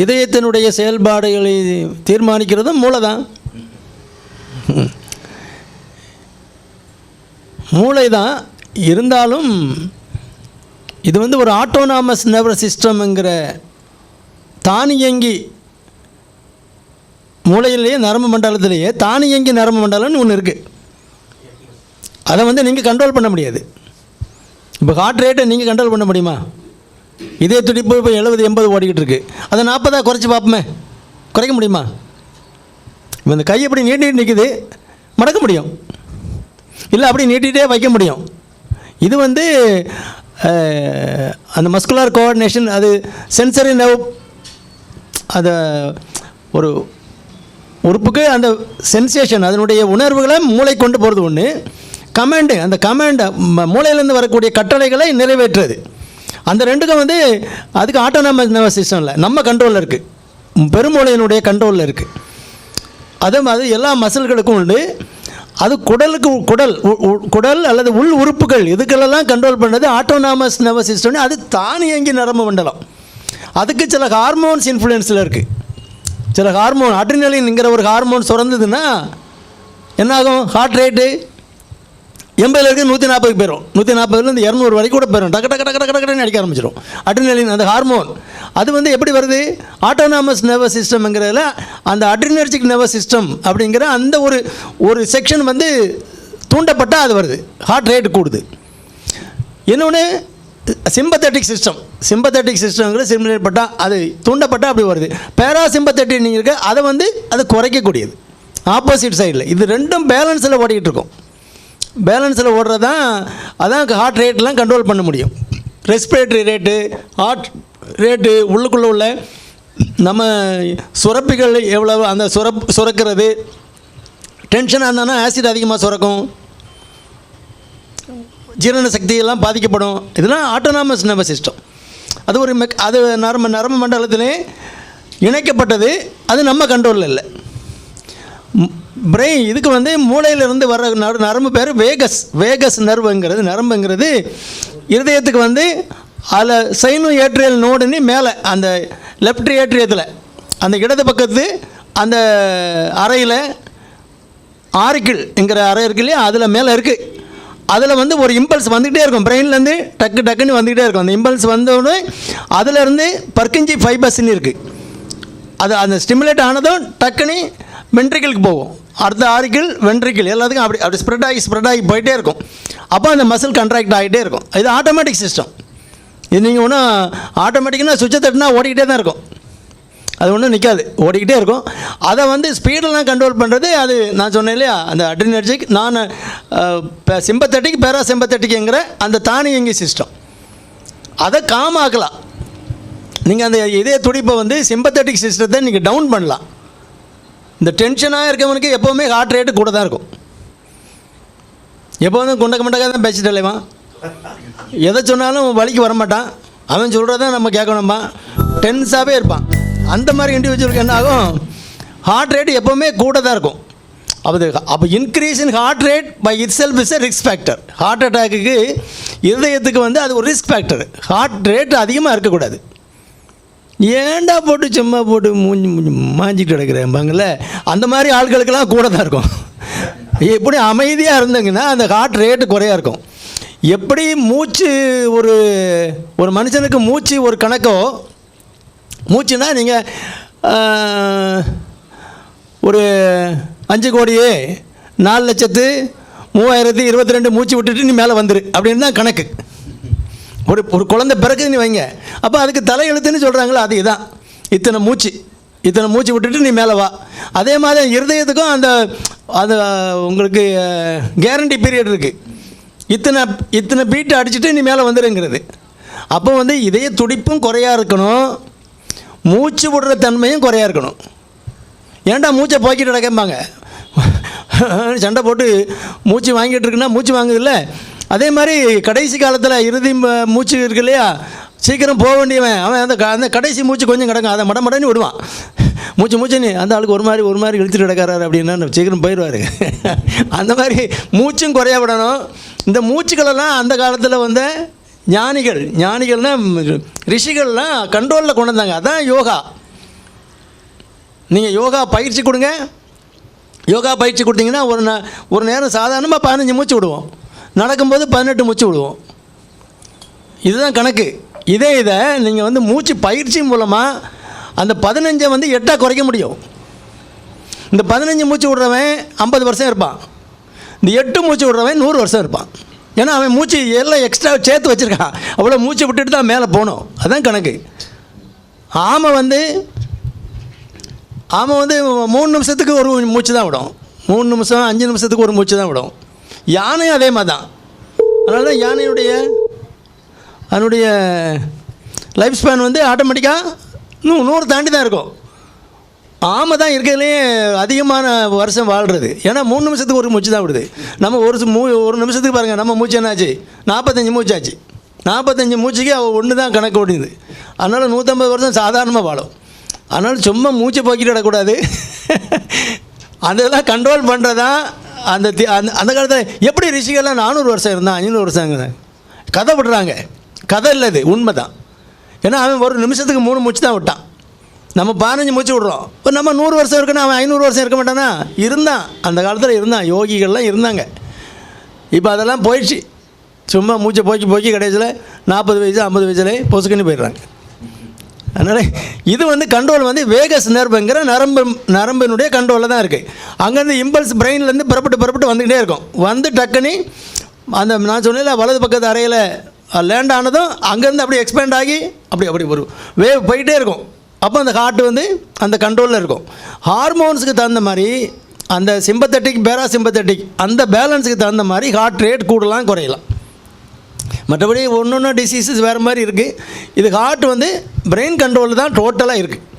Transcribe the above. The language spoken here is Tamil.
இதயத்தினுடைய செயல்பாடுகளை தீர்மானிக்கிறதும் மூளை தான் மூளை தான் இருந்தாலும் இது வந்து ஒரு ஆட்டோனாமஸ் நர்வஸ் சிஸ்டம்ங்கிற தானியங்கி மூளையிலேயே நரம்பு மண்டலத்திலேயே தானியங்கி நரம்பு மண்டலம்னு ஒன்று இருக்குது அதை வந்து நீங்கள் கண்ட்ரோல் பண்ண முடியாது. இப்போ ஹார்ட் ரேட்டை நீங்கள் கண்ட்ரோல் பண்ண முடியுமா? இதே துடிப்பு இப்போ எழுபது எண்பது ஓடிக்கிட்டு இருக்கு அதை நாற்பதாக குறைச்சி பார்ப்போமே. குறைக்க முடியுமா? இப்போ இந்த கை எப்படி நீட்டிட்டு நிற்குது மடக்க முடியும். இல்லை அப்படி நீட்டிகிட்டே வைக்க முடியும். இது வந்து அந்த மஸ்குலர் கோஆர்டினேஷன் அது சென்சரி நவ் அதை ஒரு உறுப்புக்கு அந்த சென்சேஷன் அதனுடைய உணர்வுகளை மூளை கொண்டு போகிறது ஒன்று கமாண்டு அந்த கமாண்டை மூளையிலேருந்து வரக்கூடிய கட்டளைகளை நிறைவேற்றுறது. அந்த ரெண்டுக்கும் வந்து அதுக்கு ஆட்டோனாமஸ் நர்வஸ் சிஸ்டம் இல்லை. நம்ம கண்ட்ரோலில் இருக்குது பெருமூளையினுடைய கண்ட்ரோலில் இருக்குது அதே மாதிரி எல்லா மசில்களுக்கும் உண்டு. அது குடலுக்கு குடல் உ- குடல் அல்லது உள் உறுப்புகள் இதுக்கெல்லாம் கண்ட்ரோல் பண்ணது ஆட்டோனாமஸ் நர்வஸ் சிஸ்டம்னு அது தானியங்கி நரம்பு மண்டலம். அதுக்கு சில ஹார்மோன்ஸ் இன்ஃப்ளூயன்ஸில் இருக்குது சில ஹார்மோன் அட்ரினலின்ங்கிற ஒரு ஹார்மோன் சுரந்ததுன்னா என்னாகும்? ஹார்ட் ரேட்டு எண்பதுல இருக்கு நூற்றி நாற்பதுக்கு போயிடும் நூற்றி நாற்பதுலேருந்து இரநூறு வரைக்கும் கூட போயிடும் டக்கு டக்கு டக்கு டக்கு டக்குன்னு அடிக்க ஆரம்பிச்சிடும் அட்ரினலின் அந்த ஹார்மோன். அது வந்து எப்படி வருது? ஆட்டோனாமஸ் நர்வஸ் சிஸ்டம்ங்கிறதுல அந்த அட்ரினர்ஜிக் நர்வஸ் சிஸ்டம் அப்படிங்கிற அந்த ஒரு ஒரு செக்ஷன் வந்து தூண்டப்பட்டால் அது வருது. ஹார்ட் ரேட் கூடுது. இன்னொன்று சிம்பத்தட்டிக் சிஸ்டம் சிம்பத்தட்டிக் சிஸ்டம்ங்கிற சிமுலேட் பட்டால் அது தூண்டப்பட்டால் அப்படி வருது. பேராசிம்பத்தட்டிக் நீங்கள் இருக்க அதை வந்து அது குறைக்கக்கூடியது. ஆப்போசிட் சைடில் இது ரெண்டும் பேலன்ஸில் ஓடிக்கிட்டு இருக்கும். பேலன்ஸில் ஓடுறது தான் அதான் ஹார்ட் ரேட்லாம் கண்ட்ரோல் பண்ண முடியும். ரெஸ்பிரேட்டரி ரேட்டு ஹார்ட் ரேட்டு உள்ளுக்குள்ளே உள்ள நம்ம சுரப்பிகள் எவ்வளவு அந்த சுரப் சுரக்கிறது டென்ஷனாக இருந்தானா ஆசிட் அதிகமாக சுரக்கும். ஜீரண சக்தியெல்லாம் பாதிக்கப்படும். இதெல்லாம் ஆட்டோனாமஸ் நர்வஸ் சிஸ்டம் அது ஒரு மெக் அது நரம்பு நரம்பு மண்டலத்திலே இணைக்கப்பட்டது அது நம்ம கண்ட்ரோலில் இல்லை. பிரெயின் இதுக்கு வந்து மூளையிலிருந்து வர நர நரம்பு பேர் வேகஸ் வேகஸ் நர்வுங்கிறது நரம்புங்கிறது இருதயத்துக்கு வந்து அதில் சைனு ஏற்றியல் நோடுன்னு மேலே அந்த லெஃப்ட் ஏற்றியத்தில் அந்த இடது பக்கத்து அந்த அறையில் ஆரிக்கிள் அறை இருக்கு இல்லையா? அதில் மேலே இருக்குது அதில் வந்து ஒரு இம்பல்ஸ் வந்துக்கிட்டே இருக்கும். பிரெயின்லேருந்து டக்கு டக்குன்னு வந்துக்கிட்டே இருக்கும். அந்த இம்பல்ஸ் வந்தோடனே அதிலேருந்து பர்கிஞ்சி ஃபைபர்ஸ்ன்னு இருக்குது அது அந்த ஸ்டிமுலேட் ஆனதும் டக்குன்னு வென்ட்ரிக்கிளுக்கு போகும். அடுத்த ஆரிக்கிள் வென்ட்ரிக்கிள் எல்லாத்துக்கும் அப்படி அப்படி ஸ்ப்ரெட் ஆகி ஸ்ப்ரெட் ஆகி போயிட்டே இருக்கும். அப்போ அந்த மசில் கண்ட்ராக்ட் ஆகிட்டே இருக்கும். இது ஆட்டோமேட்டிக் சிஸ்டம் இது நீங்கள் ஒன்றும் ஆட்டோமேட்டிக்னா சுவிட்சை தட்டினா ஓடிக்கிட்டே தான் இருக்கும். அது ஒன்றும் நிற்காது ஓடிக்கிட்டே இருக்கும். அதை வந்து ஸ்பீடெல்லாம் கண்ட்ரோல் பண்ணுறது அது நான் சொன்னேன் இல்லையா? அந்த அட்ரினர்ஜிக் நான் சிம்பத்தட்டிக் பேராசிம்பத்தட்டிக்ங்கிற அந்த தானியங்கி சிஸ்டம் அதை காமாக்கலாம். நீங்கள் அந்த இதே துடிப்பை வந்து சிம்பத்தட்டிக் சிஸ்டத்தை நீங்கள் டவுன் பண்ணலாம். இந்த டென்ஷனாக இருக்கவனுக்கு எப்போவுமே ஹார்ட் ரேட்டு கூட தான் இருக்கும். எப்போதும் குண்டக்க மண்டக்காக தான் பேசிட்டு இல்லைவான் எதை சொன்னாலும் வழிக்கு வரமாட்டான். அவன் சொல்கிறத நம்ம கேட்கணுமா டென்ஸாகவே இருப்பான். அந்த மாதிரி இண்டிவிஜுவலுக்கு என்ன ஆகும்? ஹார்ட் ரேட் எப்போவுமே கூட தான் இருக்கும். அப்போ அப்போ increase in heart rate by itself is a risk factor heart அட்டாக்குக்கு இருதயத்துக்கு வந்து அது ஒரு ரிஸ்க் ஃபேக்டர் ஹார்ட் ரேட் அதிகமாக இருக்கக்கூடாது. ஏன்டா போட்டு சும்மா போட்டு மூஞ்சி மூஞ்சி மாஞ்சிட்டு கிடக்கிறேன்பாங்கல்ல அந்த மாதிரி ஆட்களுக்கெல்லாம் கூட தான் இருக்கும். எப்படி அமைதியாக இருந்தீங்கன்னா அந்த ஹார்ட் ரேட்டு குறையாக இருக்கும். எப்படி மூச்சு ஒரு ஒரு மனுஷனுக்கு மூச்சு ஒரு கணக்கோ மூச்சுன்னா நீங்கள் ஒரு அஞ்சு கோடியே நாலு லட்சத்து மூவாயிரத்தி இருபத்தி ரெண்டு மூச்சு விட்டுட்டு நீ மேலே வந்துரு. அப்படின்னு தான் கணக்கு. ஒரு ஒரு குழந்தை பிறக்குதுன்னு வைங்க. அப்போ அதுக்கு தலையெழுத்துன்னு சொல்கிறாங்களோ அது இதான். இத்தனை மூச்சு. இத்தனை மூச்சு விட்டுட்டு நீ மேலே வா. அதே மாதிரி இருதயத்துக்கும் அந்த அது உங்களுக்கு கேரண்டி பீரியட் இருக்குது இத்தனை இத்தனை பீட்டு அடிச்சுட்டு நீ மேலே வந்துடுங்கிறது அப்போ வந்து இதய துடிப்பும் குறையாக இருக்கணும். மூச்சு விடுற தன்மையும் குறையாக இருக்கணும். ஏன்டா மூச்சை போக்கிட்டு நடக்கம்பாங்க சண்டை போட்டு மூச்சு வாங்கிட்டு இருக்குன்னா மூச்சு வாங்குதில்ல? அதே மாதிரி கடைசி காலத்தில் இறுதி மூச்சு இருக்கு இல்லையா? சீக்கிரம் போக வேண்டியவன். அவன் அந்த க- அந்த கடைசி மூச்சு கொஞ்சம் கிடக்கும். அதை மட மடன்னு விடுவான். மூச்சு மூச்சுன்னு அந்த ஆளுக்கு ஒரு மாதிரி ஒரு மாதிரி இழுத்துட்டு கிடக்காரு அப்படின்னா சீக்கிரம் போயிடுவார். அந்த மாதிரி மூச்சும் குறைய விடணும். இந்த மூச்சுக்களெல்லாம் அந்த காலத்தில் வந்த ஞானிகள் ஞானிகள்னால் ரிஷிகள்லாம் கண்ட்ரோலில் கொண்டு வந்தாங்க. அதான் யோகா. நீங்கள் யோகா பயிற்சி கொடுங்க. யோகா பயிற்சி கொடுத்தீங்கன்னா ஒரு ந ஒரு நேரம் சாதாரணமாக பதினஞ்சு மூச்சு விடுவோம். நடக்கும்போது பதினெட்டு மூச்சு விடுவோம். இதுதான் கணக்கு. இதே இதை நீங்கள் வந்து மூச்சு பயிற்சி மூலமாக அந்த பதினஞ்சை வந்து எட்டாக குறைக்க முடியும். இந்த பதினஞ்சு மூச்சு விடுறவன் ஐம்பது வருஷம் இருப்பான். இந்த எட்டு மூச்சு விடுறவன் நூறு வருஷம் இருப்பான். ஏன்னா அவன் மூச்சு எல்லாம் எக்ஸ்ட்ரா சேர்த்து வச்சுருக்கான். அவ்வளோ மூச்சு விட்டுட்டு தான் மேலே போகணும். அதுதான் கணக்கு. ஆமை வந்து ஆமை வந்து மூணு நிமிஷத்துக்கு ஒரு மூச்சு தான் விடும். மூணு நிமிஷம் அஞ்சு நிமிஷத்துக்கு ஒரு மூச்சு தான் விடும். யானையும் அதே மாதிரி தான் அதனால தான் யானையுடைய அதனுடைய லைஃப் ஸ்பேன் வந்து ஆட்டோமேட்டிக்காக நூ நூறு தாண்டி தான் இருக்கும். ஆமை தான் இருக்கிறதுலே அதிகமான வருஷம் வாழ்கிறது ஏன்னா மூணு நிமிஷத்துக்கு ஒரு மூச்சு தான் விடுது. நம்ம ஒரு மூ ஒரு நிமிஷத்துக்கு பாருங்கள் நம்ம மூச்சு என்னாச்சு? நாற்பத்தஞ்சு மூச்சாச்சு நாற்பத்தஞ்சு மூச்சுக்கு அவள் ஒன்று தான் கணக்கு ஓடிது. அதனால் நூற்றம்பது வருஷம் சாதாரணமாக வாழும். அதனால் சும்மா மூச்சை போக்கிட்டு விடக்கூடாது. அதெல்லாம் கண்ட்ரோல் பண்ணுறதா அந்த தி- அந்த அந்த காலத்தில் எப்படி ரிஷிகள்லாம் நானூறு வருஷம் இருந்தான் ஐநூறு வருஷம் கதை விடுறாங்க கதை இல்லை இது உண்மை தான் ஏன்னா அவன் ஒரு நிமிஷத்துக்கு மூணு மூச்சு தான் விட்டான். நம்ம பதினஞ்சு மூச்சு விட்றோம். இப்போ நம்ம நூறு வருஷம் இருக்குன்னா அவன் ஐநூறு வருஷம் இருக்க மாட்டானா? இருந்தான். அந்த காலத்தில் இருந்தான். யோகிகள்லாம் இருந்தாங்க. இப்போ அதெல்லாம் போயிடுச்சு. சும்மா மூச்சை போக்கி போக்கி கடைசியில் நாற்பது வயசு ஐம்பது வயசுலேயே பொசுக்குன்னு போயிடுறாங்க. அதனால் இது வந்து கண்ட்ரோல் வந்து வேகஸ் நரம்புங்கிற நரம்பு நரம்பினுடைய கண்ட்ரோலில் தான் இருக்குது அங்கேருந்து இம்பல்ஸ் பிரெயின்லேருந்து புறப்பட்டு புறப்பட்டு வந்துக்கிட்டே இருக்கும். வந்து டக்குன்னு அந்த நான் சொன்னேன் வலது பக்கத்து அறையில் லேண்ட் ஆனதும் அங்கேருந்து அப்படியே எக்ஸ்பேண்ட் ஆகி அப்படி அப்படி ஒரு வேவ் போயிட்டே இருக்கும். அப்போ அந்த ஹார்ட் வந்து அந்த கண்ட்ரோலில் இருக்கும். ஹார்மோன்ஸுக்கு தகுந்த மாதிரி அந்த சிம்பத்தட்டிக் பேரா சிம்பத்தட்டிக் அந்த பேலன்ஸுக்கு தகுந்த மாதிரி ஹார்ட் ரேட் கூடலாம் குறையலாம். மற்றபடி ஒன்று ஒன்று டிசீசஸ் வேறு மாதிரி இருக்குது இது ஹார்ட் வந்து பிரெயின் கண்ட்ரோலில் தான் டோட்டலாக இருக்குது